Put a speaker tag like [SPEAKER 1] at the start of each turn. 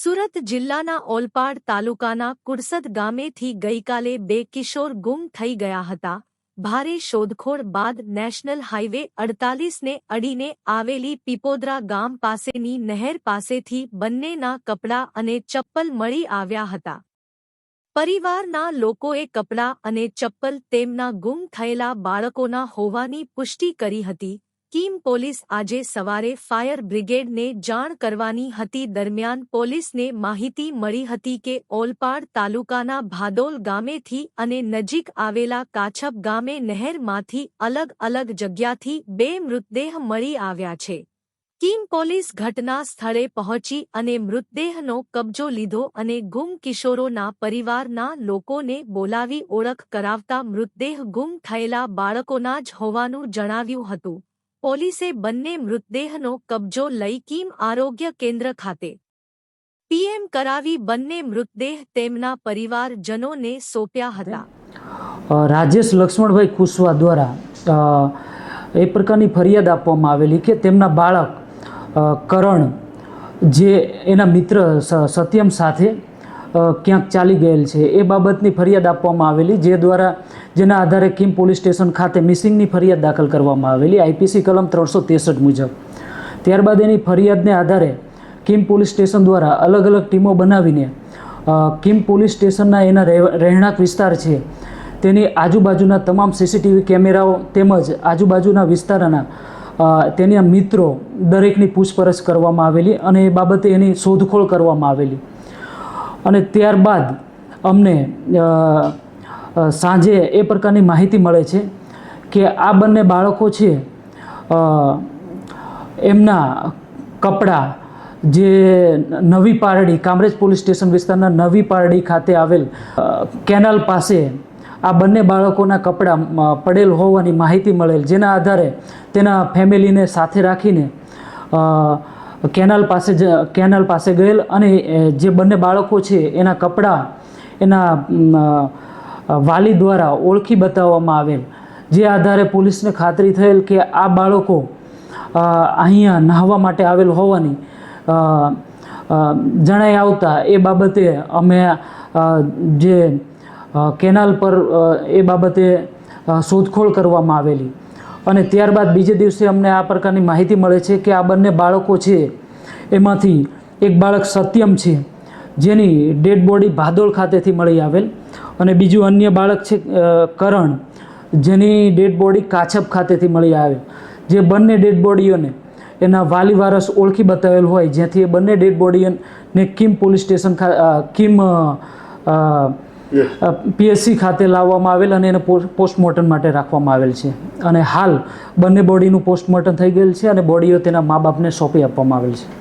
[SPEAKER 1] સુરત જિલ્લાના ઓલપાડ તાલુકાના કુરસદ ગામેથી ગઈકાલે બે કિશોર ગુમ થઈ ગયા હતા. ભારે શોધખોળ બાદ નેશનલ હાઈવે અડતાલીસને અડીને આવેલી પીપોદરા ગામ પાસેની નહેર પાસેથી બંનેના કપડાં અને ચપ્પલ મળી આવ્યા હતા. પરિવારના લોકોએ કપડાં અને ચપ્પલ તેમના ગુમ થયેલા બાળકોના હોવાની પુષ્ટિ કરી હતી. કીમ પોલીસ આજે સવારે ફાયર બ્રિગેડને જાણ કરવાની હતી. દરમિયાન પોલીસને માહિતી મળી હતી કે ઓલપાડ તાલુકાના ભાદોલ ગામેથી અને નજીક આવેલા કાછપ ગામે નહેરમાંથી અલગ અલગ જગ્યાથી બે મૃતદેહ મળી આવ્યા છે. કીમ પોલીસ ઘટના સ્થળે પહોંચી અને મૃતદેહનો કબજો લીધો અને ગુમ કિશોરોના પરિવારના લોકોને બોલાવી ઓળખ કરાવતા મૃતદેહ ગુમ થયેલા બાળકોના જ હોવાનું જણાવ્યું હતું. પોલીસે બંને મૃતદેહનો કબજો લઈ કીમ આરોગ્ય કેન્દ્ર ખાતે પીએમ કરાવી બંને મૃતદેહ તેમના પરિવારજનોને સોંપ્યા હતા.
[SPEAKER 2] રાજેશ લક્ષ્મણભાઈ કુશવા દ્વારા એ પ્રકારની ફરિયાદ આપવામાં આવેલી કે તેમના બાળક કરણ, જે એના મિત્ર સત્યમ સાથે ક્યાંક ચાલી ગયેલ છે. એ બાબતની ફરિયાદ આપવામાં આવેલી, જે દ્વારા, જેના આધારે કિમ પોલીસ સ્ટેશન ખાતે મિસિંગની ફરિયાદ દાખલ કરવામાં આવેલી, આઈપીસી કલમ ત્રણસો ત્રેસઠ મુજબ. ત્યારબાદ એની ફરિયાદને આધારે કિમ પોલીસ સ્ટેશન દ્વારા અલગ અલગ ટીમો બનાવીને કિમ પોલીસ સ્ટેશનના એના રહેણાંક વિસ્તાર છે, તેની આજુબાજુના તમામ સીસીટીવી કેમેરાઓ તેમજ આજુબાજુના વિસ્તારના તેના મિત્રો દરેકની પૂછપરછ કરવામાં આવેલી અને એ બાબતે એની શોધખોળ કરવામાં આવેલી. અને ત્યારબાદ અમને સાંજે એ પ્રકારની માહિતી મળે છે કે આ બંને બાળકો છે એમના કપડાં જે નવી પારડી, કામરેજ પોલીસ સ્ટેશન વિસ્તારના નવી પારડી ખાતે આવેલ કેનાલ પાસે આ બંને બાળકોના કપડાં પડેલ હોવાની માહિતી મળેલ. જેના આધારે તેના ફેમિલીને સાથે રાખીને કેનાલ પાસે જ, કેનાલ પાસે ગયેલ અને જે બંને બાળકો છે, એના કપડાં, એના વાલી દ્વારા ઓળખી બતાવવામાં આવેલ. જે આધારે પોલીસને ખાતરી થયેલ કે આ બાળકો અહીંયા નહાવા માટે આવેલ હોવાની જણાઈ આવતા એ બાબતે અમે જે કેનાલ પર એ બાબતે શોધખોળ કરવામાં આવેલી. અને ત્યારબાદ બીજે દિવસે અમને આ પ્રકારની માહિતી મળે છે કે આ બંને બાળકો છે, એમાંથી એક બાળક સત્યમ છે, જેની ડેડ બોડી ભાદોળ ખાતેથી મળી આવેલ. અને બીજું અન્ય બાળક છે કરણ, જેની ડેડ બોડી કાછપ ખાતેથી મળી આવેલ. જે બંને ડેડ બોડીઓને એના વાલી વારસ ઓળખી બતાવેલ હોય, જ્યાંથી એ બંને ડેડ બોડીને કિમ પોલીસ સ્ટેશન ખા કિમ પીએસસી ખાતે લાવવામાં આવેલ અને એને પોસ્ટમોર્ટમ માટે રાખવામાં આવેલ છે. અને હાલ બંને બોડીનું પોસ્ટમોર્ટમ થઈ ગયેલ છે અને બોડીઓ તેના મા બાપને સોંપી આપવામાં આવેલ છે.